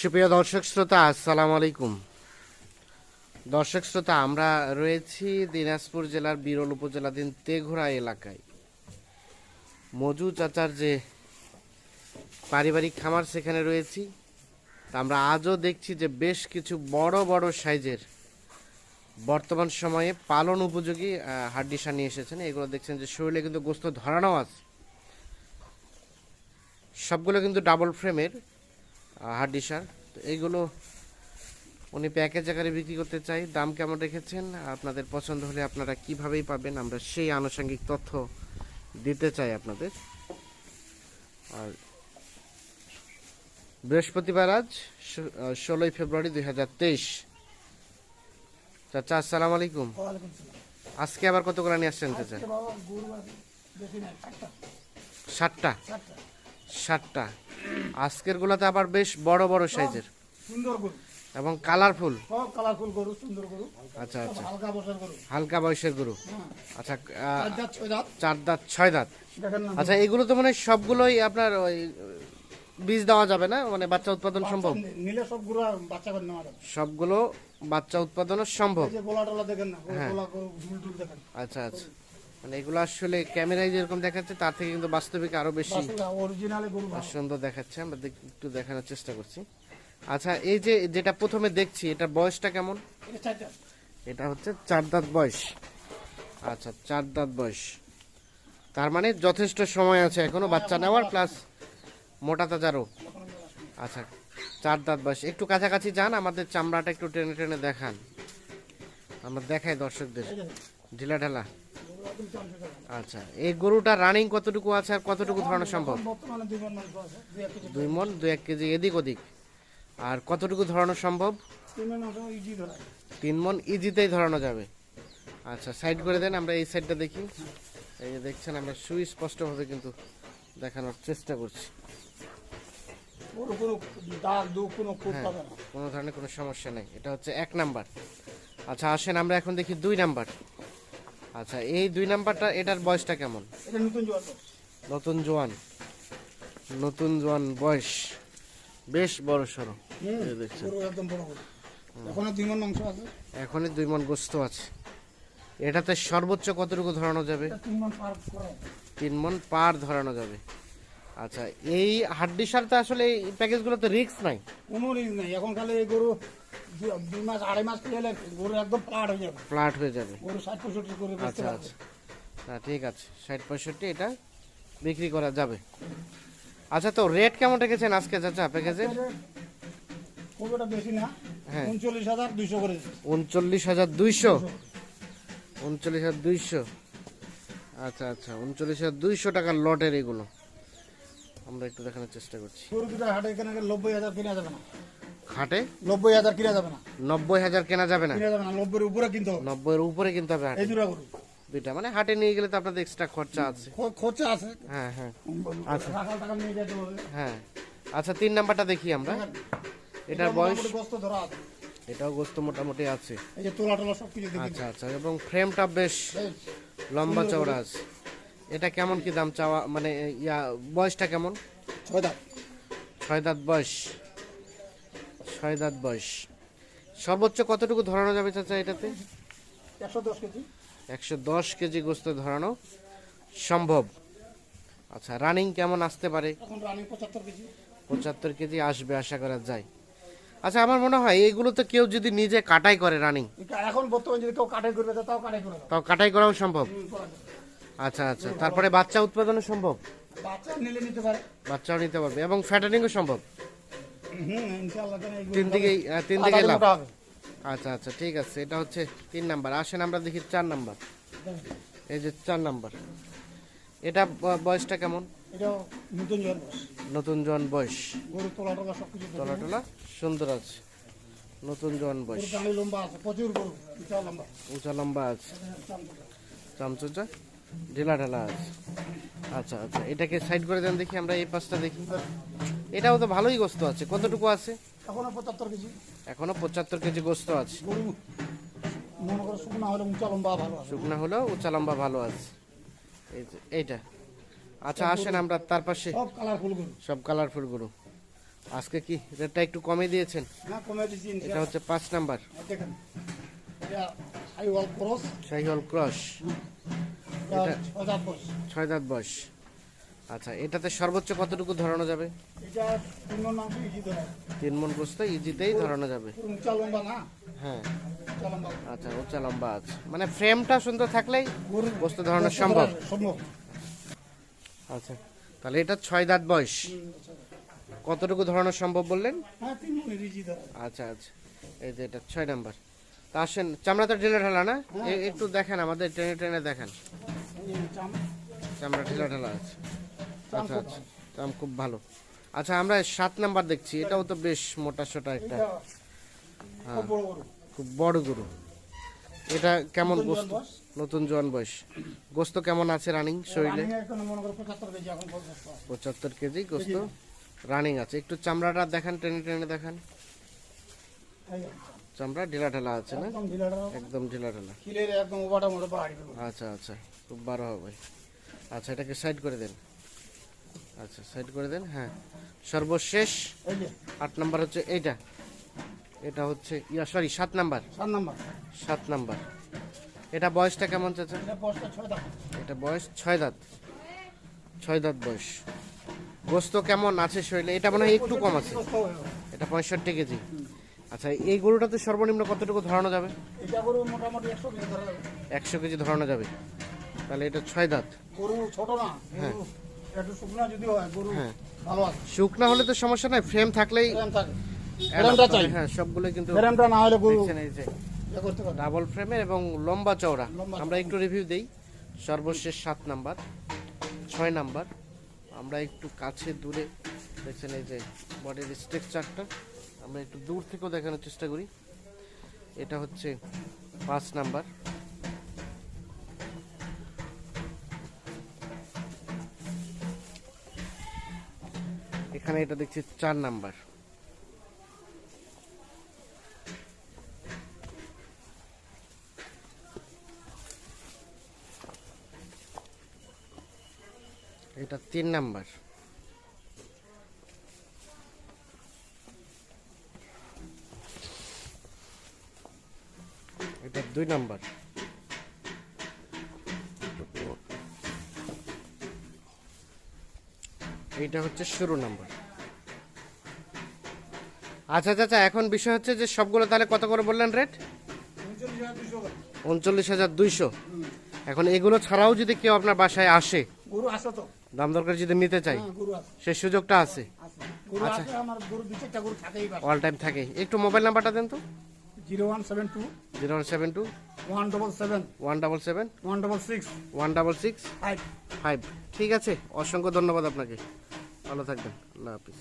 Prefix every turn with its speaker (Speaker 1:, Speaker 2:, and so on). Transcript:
Speaker 1: সুপ্রিয় দর্শক শ্রোতা, আসসালামু আলাইকুম। দর্শক শ্রোতা, আমরা রয়েছি দিনাজপুর জেলার বিরল উপজেলাধীন তেঘোড়া এলাকায়। মজু চাচার যে পারিবারিক খামার, সেখানে রয়েছি। তা আমরা আজও দেখছি যে বেশ কিছু বড় বড় সাইজের বর্তমান সময়ে পালন উপযোগী হাড্ডিসা নিয়ে এসেছেন। এগুলো দেখছেন যে শরীরে কিন্তু গোস্ত ধরানো আছে। সবগুলো কিন্তু ডাবল ফ্রেমের হাড্ডি সার তো এইগুলো উনি প্যাকেজ আকারে বিক্রি করতে চাই। দাম কেমন রেখেছেন? আপনাদের পছন্দ হলে আপনারা কিভাবেই পাবেন? আমরা সেই আনুষঙ্গিক তথ্য দিতে চাই আপনাদের। আর বৃহস্পতিবার আজ ষোলোই ফেব্রুয়ারি দুই হাজার তেইশ। চাচা আসসালামু আলাইকুম। আজকে আবার কত করে নিয়ে আসছেন চাচা? ষাটটা ষাটটা আজকের গুলাতে আবার বেশ বড় বড় সাইজের।
Speaker 2: সুন্দর গরু।
Speaker 1: এবং কালারফুল।
Speaker 2: সব কালারফুল গরু সুন্দর গরু।
Speaker 1: আচ্ছা আচ্ছা।
Speaker 2: হালকা বসার গরু।
Speaker 1: হালকা বয়সের গরু।
Speaker 2: হ্যাঁ।
Speaker 1: আচ্ছা
Speaker 2: চার দাঁত ছয় দাঁত।
Speaker 1: আচ্ছা এগুলো তো মানে সবগুলোই আপনার ওই বীজ দেওয়া যাবে না? মানে বাচ্চা উৎপাদন সম্ভব?
Speaker 2: নিলে সব গরু আর বাচ্চা করে নেওয়া যাবে।
Speaker 1: সবগুলো বাচ্চা উৎপাদনও সম্ভব?
Speaker 2: গোলা টোলা দেখেন না?
Speaker 1: হ্যাঁ।
Speaker 2: গোলা দেখেন।
Speaker 1: আচ্ছা আচ্ছা। মানে এগুলো আসলে ক্যামেরায় যেরকম দেখাচ্ছে তার থেকে কিন্তু বাস্তবিক আরও বেশি
Speaker 2: গরু
Speaker 1: সুন্দর দেখাচ্ছে। আমরা একটু দেখানোর চেষ্টা করছি। আচ্ছা এই যে যেটা প্রথমে দেখছি এটা বয়সটা কেমন?
Speaker 2: এটা
Speaker 1: হচ্ছে চার দাঁত বয়স। আচ্ছা চার দাঁত বয়স। তার মানে যথেষ্ট সময় আছে এখনও বাচ্চা নেওয়ার প্লাস মোটা তাজারও। আচ্ছা চার দাঁত বয়স। একটু কাছাকাছি যান আমাদের চামড়াটা একটু টেনে টেনে দেখান। আমরা দেখাই দর্শকদের। ঢিলা ঢালা আচ্ছা এই গরুটা রানিং কতটুকু আছে আর কতটুকু ধরানো সম্ভব?
Speaker 2: দুই মন দুই এক কেজি
Speaker 1: এদিক ওদিক। আর কতটুকু ধরানো সম্ভব?
Speaker 2: তিন মন
Speaker 1: ইজিতেই ধরানো যাবে। আচ্ছা সাইড করে দেন আমরা এই সাইডটা দেখি। এই যে দেখছেন আমরা সুস্পষ্টভাবে কিন্তু দেখানোর চেষ্টা করছি। হ্যাঁ। কোনো ধরনের কোনো সমস্যা নেই। এটা হচ্ছে এক নাম্বার। আচ্ছা আসেন আমরা এখন দেখি দুই নাম্বার। আচ্ছা এই দুই নাম্বারটা এটার বয়সটা কেমন?
Speaker 2: এটা নতুন
Speaker 1: জোয়ান। নতুন জোয়ান। বয়স। বেশ বড় সড়ো।
Speaker 2: এখনও দুই মন মাংস আছে?
Speaker 1: এখনই দুই মন গোস্ত আছে। এটাতে সর্বোচ্চ কতটুকু ধরানো যাবে?
Speaker 2: তিন মন পার
Speaker 1: ধরানো যাবে। আচ্ছা এই হাড্ডি সারতে আসলে এই প্যাকেজগুলোতে রিস্ক নাই?
Speaker 2: কোনো রিস্ক নেই। এখন খালি এই গরু দুই মাস আড়াই মাস খেলে গরু একদম প্লাট হয়ে যাবে।
Speaker 1: ফ্ল্যাট হয়ে যাবে।
Speaker 2: গরু ষাট পঁয়ষট্টি করে
Speaker 1: আচ্ছা আচ্ছা। হ্যাঁ ঠিক আছে ষাট পঁয়ষট্টি এটা বিক্রি করা যাবে। আচ্ছা তো রেট কেমন রেখেছেন আজকে চাচা প্যাকেজে
Speaker 2: খুব একটা বেশি না
Speaker 1: হ্যাঁ।
Speaker 2: উনচল্লিশ হাজার দুইশো করে
Speaker 1: উনচল্লিশ হাজার দুইশো? উনচল্লিশ হাজার দুইশো? আচ্ছা আচ্ছা উনচল্লিশ হাজার দুইশো টাকার লটের এগুলো। আমরা একটু দেখানোর চেষ্টা করছি।
Speaker 2: হাটে কেনা নব্বই হাজার কিনা যাবে না
Speaker 1: খাটে
Speaker 2: নব্বই হাজার কিনা যাবে না।
Speaker 1: নব্বই হাজার কেনা যাবে না?
Speaker 2: কিনা যাবে না নব্বইয়ের উপরে কিনতে হবে।
Speaker 1: নব্বইয়ের উপরে কিনতে হবে হাটে?
Speaker 2: এই দুটা গরু।
Speaker 1: দুইটা। মানে হাটে নিয়ে গেলে তো আপনাদের এক্সট্রা খরচা আছে।
Speaker 2: খ- খরচা আছে।
Speaker 1: হ্যাঁ হ্যাঁ।
Speaker 2: আচ্ছা। টাকা টাকা নিয়ে যেতে হবে।
Speaker 1: হ্যাঁ। আচ্ছা তিন নাম্বারটা দেখি আমরা। এটার বয়স
Speaker 2: মোটামুটি বস্তা ধরা আছে।
Speaker 1: এটাও গোস্ত মোটামুটি আছে।
Speaker 2: এই যে তোলা টোলা সব কিছু দেখি
Speaker 1: আচ্ছা আচ্ছা। এবং ফ্রেমটা বেশ লম্বা চওড়া আছে। এটা কেমন কি দাম চাওয়া মানে ইয়া বয়সটা কেমন?
Speaker 2: ছয় দাম
Speaker 1: ছয় দাঁত বয়স। ছয় দাঁত বয়স। সর্বোচ্চ কতটুকু ধরানো যাবে চাচা এটাতে?
Speaker 2: একশো দশ কেজি।
Speaker 1: একশো দশ কেজি গোস্ত ধরানো সম্ভব। আচ্ছা রানিং কেমন আসতে পারে?
Speaker 2: পঁচাত্তর কেজি।
Speaker 1: আসবে আশা করা যায়। আচ্ছা আমার মনে হয় এইগুলো তো কেউ যদি নিজে কাটাই করে রানিং
Speaker 2: এখন বর্তমানে যদি কেউ কাটাই করবে তাও কাটাই করে
Speaker 1: তাও কাটাই করাও সম্ভব। আচ্ছা আচ্ছা তারপরে বাচ্চা উৎপাদনও সম্ভব?
Speaker 2: বাচ্চা নিতে পারে।
Speaker 1: বাচ্চাও নিতে পারবে এবং ফ্যাটানিংও সম্ভব? তিন আহ, তিন দিকে লাভ। আচ্ছা আচ্ছা ঠিক আছে এটা হচ্ছে তিন নাম্বার। আসেন আমরা দেখি চার নাম্বার। এই যে চার নাম্বার। এটা বয়সটা কেমন?
Speaker 2: নতুন
Speaker 1: জন বয়স।
Speaker 2: তোলা টোলা
Speaker 1: সুন্দর আছে। নতুন জন বয়স।
Speaker 2: টানি লম্বা আছে
Speaker 1: উঁচা লম্বা। আছে। চামচুচা ঢিলা ঢালা আছে। আচ্ছা আচ্ছা এটাকে সাইড করে দেন দেখি আমরা এই পাশটা দেখি। এটাও তো ভালোই গোস্ত আছে। কতটুকু আছে?
Speaker 2: এখনও পঁচাত্তর কেজি।
Speaker 1: এখনও পঁচাত্তর কেজি গোস্ত আছে।
Speaker 2: শুকনা হলে উঁচা লম্বা ভালো আছে।
Speaker 1: শুকনা হলেও উঁচা লম্বা ভালো আছে। এইটা। আচ্ছা আসেন আমরা তার পাশে।
Speaker 2: সব কালারফুল গরু।
Speaker 1: সব কালারফুল গরু। আজকে কি রেটটা একটু কমে দিয়েছেন?
Speaker 2: হ্যাঁ কমে
Speaker 1: এটা হচ্ছে পাঁচ নাম্বার।
Speaker 2: দেখেন এটা ক্রস।
Speaker 1: শাহিওয়াল ক্রস।
Speaker 2: ছয় দাঁত বয়স।
Speaker 1: আচ্ছা এটাতে সর্বোচ্চ কতটুকু ধরানো যাবে?
Speaker 2: তিন মন
Speaker 1: গোস্ত ইজিতেই ধরানো যাবে। হ্যাঁ। আচ্ছা উচ্চা লম্বা আছে। মানে ফ্রেমটা সুন্দর থাকলেই গোস্ত ধরানো সম্ভব। আচ্ছা তাহলে এটা ছয় দাঁত বয়স। কতটুকু ধরানো সম্ভব বললেন?
Speaker 2: হ্যাঁ
Speaker 1: আচ্ছা আচ্ছা। এই যে এটা ছয় নাম্বার। তা আসেন চামড়া তো ঢেলা ঢালা না? একটু দেখেন আমাদের টেনে টেনে দেখেন। চামড়া ঢেলা ঢালা আছে। আচ্ছা আচ্ছা। চাম খুব ভালো। আচ্ছা আমরা সাত নাম্বার দেখছি। এটাও তো বেশ মোটা সোটা একটা। হ্যাঁ
Speaker 2: খুব বড় গরু।
Speaker 1: এটা কেমন গোস্ত?
Speaker 2: বয়স।
Speaker 1: নতুন জোয়ান বয়স। গোস্ত কেমন আছে রানিং শরীরে?
Speaker 2: পঁচাত্তর কেজি
Speaker 1: পঁচাত্তর কেজি। গোস্ত। রানিং আছে। একটু চামড়াটা দেখান টেনে টেনে দেখান। চামড়া ঢিলা ঢালা আছে না?
Speaker 2: একদম
Speaker 1: ঢিলা ঢালা
Speaker 2: কিলের একদম ওবাটা মোটা পাহাড়ি
Speaker 1: আচ্ছা আচ্ছা খুব বারো হবে। আচ্ছা এটাকে সাইড করে দেন। আচ্ছা সাইড করে দেন হ্যাঁ। সর্বশেষ আট নাম্বার হচ্ছে এইটা। এটা হচ্ছে ইয়া সরি সাত নাম্বার।
Speaker 2: সাত নাম্বার।
Speaker 1: সাত নাম্বার। এটা বয়সটা কেমন চাচা?
Speaker 2: এটা
Speaker 1: বয়স ছয় দাঁত। ছয় দাঁত বয়স। গোস্ত কেমন আছে শরীরে? এটা মনে হয় একটু কম আছে। এটা পঁয়ষট্টি কেজি। আচ্ছা এই গরুটাতে সর্বনিম্ন কতটুকু ধরানো যাবে?
Speaker 2: এটা গরু মোটামুটি একশো কেজি ধরা যাবে।
Speaker 1: একশো কেজি ধরানো যাবে। তাহলে এটা ছয় দাঁত।
Speaker 2: গরু ছোট না গরু একটু শুকনা যদি হয় গরু
Speaker 1: হ্যাঁ।
Speaker 2: ভালো আছে।
Speaker 1: শুকনা হলে তো সমস্যা নাই ফ্রেম থাকলেই
Speaker 2: ফ্রেম থাকে। ফ্রেমটা চাই।
Speaker 1: হ্যাঁ সবগুলো কিন্তু
Speaker 2: ফ্রেমটা না হলে গরু ইয়ে
Speaker 1: ডাবল ফ্রেমের এবং লম্বা চওড়া। আমরা একটু রিভিউ দেই। সর্বশেষ সাত নাম্বার ছয় নাম্বার। আমরা একটু কাছে দূরে দেখছেন এই যে বডির স্ট্রাকচারটা আমরা একটু দূর থেকেও দেখানোর চেষ্টা করি। এটা হচ্ছে পাঁচ নাম্বার। এখানে এটা দেখছি চার নাম্বার। এটা তিন নাম্বার এটা দুই নাম্বার। এইটা হচ্ছে শুরু নাম্বার। আচ্ছা চাচা এখন বিষয় হচ্ছে যে সবগুলো তাহলে কত করে বললেন রেট?
Speaker 2: উনচল্লিশ হাজার
Speaker 1: দুইশো। এখন এগুলো ছাড়াও যদি কেউ আপনার বাসায় আসে দাম দরকার যদি নিতে চাই
Speaker 2: হ্যাঁ
Speaker 1: সেই সুযোগটা আছে।
Speaker 2: পারে
Speaker 1: অল টাইম থাকে। একটু মোবাইল নাম্বারটা দেন তো।
Speaker 2: Zero one seven two
Speaker 1: zero seven two
Speaker 2: one double seven
Speaker 1: one double seven
Speaker 2: one double six
Speaker 1: one double six
Speaker 2: five
Speaker 1: five. ঠিক আছে অসংখ্য ধন্যবাদ আপনাকে। ভালো থাকবেন। আল্লাহ হাফিজ।